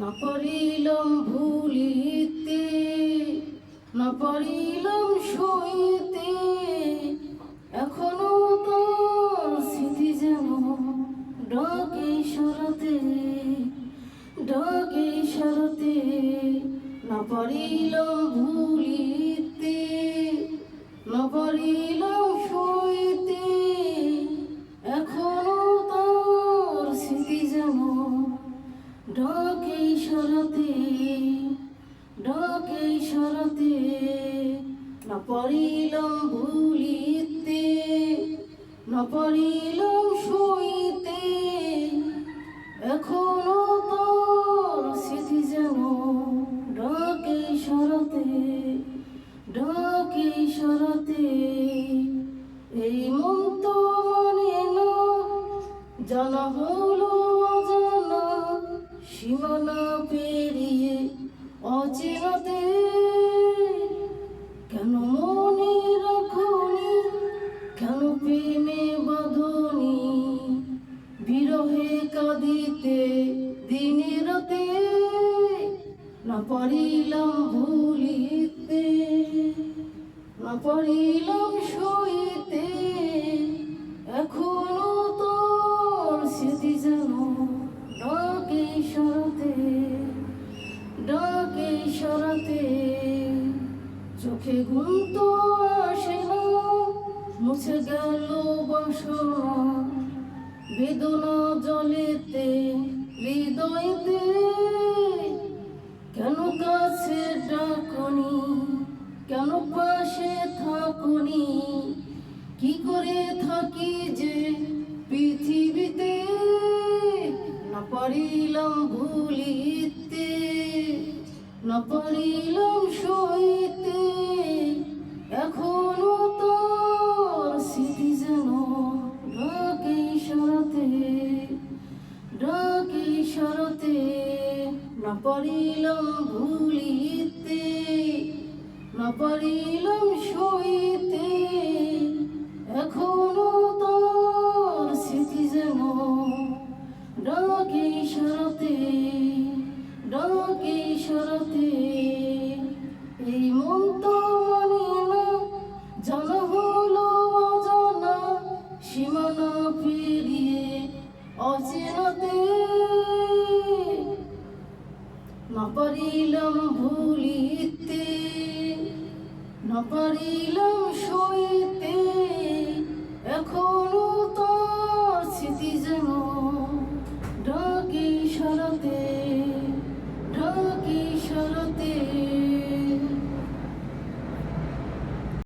না পারিলাম ভুলিতে, না পারিলাম সইতে, এখনও তোর স্মৃতি যেন ডাকে সরাতে ডাকে সরাতে, না পারিলাম ভুলিতে, না না পারিলাম ভুলিতে, না পারিলাম সইতে এখনও তোর স্মৃতি যেন ডাকে সরাতে ডাকে সরাতে এই মন তো মানে না জানা হলো অজানা, সীমানা পেরিয়ে অচেনাতে কেন প্রেমে বাঁধনি? বিরহে কাঁদিতে, দিনে রাতে না পারিলাম ভুলিতে, না পারিলাম সইতে, এখনও তোর স্মৃতি যেন ডাকে সরাতে ডাকে সরাতে, চোখে ঘুম তো আসে না মুছে গেল বাসনা বেদনা জলেতে, হৃদয়তে কেন কাছে ডাকনি? কেন পাশে থাকুনি? কি করে থাকি যে পৃথিবীতে? না পারিলাম ভুলিতে, না পারিলাম ডাকে সরাতে না ভুলিতে, না পারিলাম সইতে। এখনও তোর স্মৃতি যেন ডাকে সরাতে ডাকে সরাতে এই মন তো মানে না, জানা হলো অজানা, সীমানা পেরিয়ে অচেনাতে না ভুলিতে না শুইতে এখনও